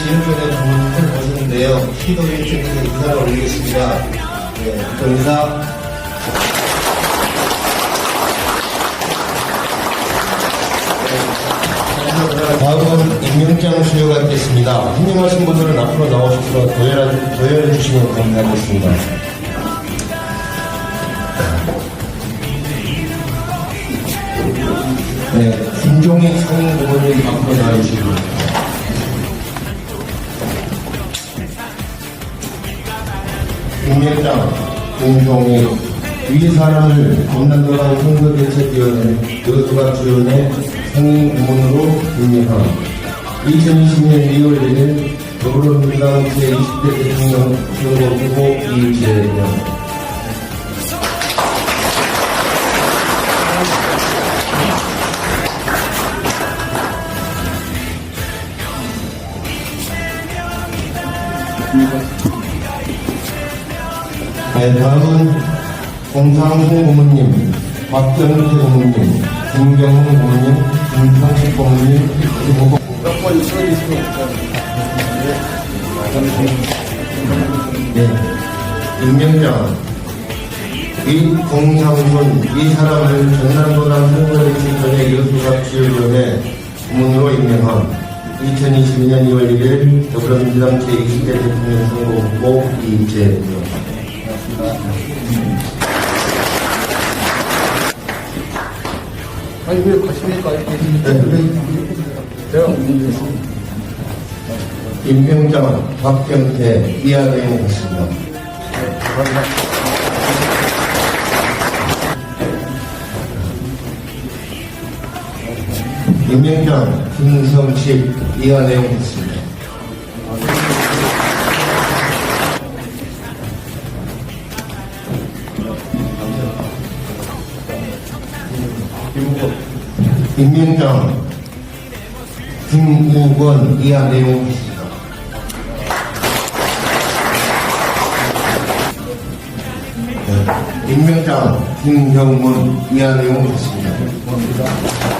이름표에 주문을 보시는데요. 시도 일주일에서 인사를 올리겠습니다. 네, 또 인사. 네, 다음은 임명장 수여가 있겠습니다. 현명하신 분들은 앞으로 나오셔서 도열, 도열해 주시면 감사하겠습니다. 네, 김종희 상임 부모님 앞으로 나와주시고. 김명장, 김종희, 위 사람을 전남도당 선거대책위원회 여수각 지원회 상임 부문으로 임명함. 2020년 2월 1일 더불어민주당 제20대 대통령 선거 후보 이재명. 네, 다음은 공상호 고모님, 박정태 고모님, 김경훈 고모님, 김상식 고모님, 그리고 몇번 쓰여있으면 네, 임명장, 이 공상훈, 이 사람을 전남도당 선거대책위원회 여수각 지역위원회 고문으로 임명함. 2022년 2월 1일 더불어민주당 제20대 대통령 선거 후보 이재명. 아니 왜 가십니까 이렇게 네, 제가 임명장, 박경태, 이하대용 했습니다. 임명장, 김성식, 이하대용 했습니다. 임명장, 김우건, 이하대용 했습니다. 네. 임명장 김형문 이하 내용 했습니다.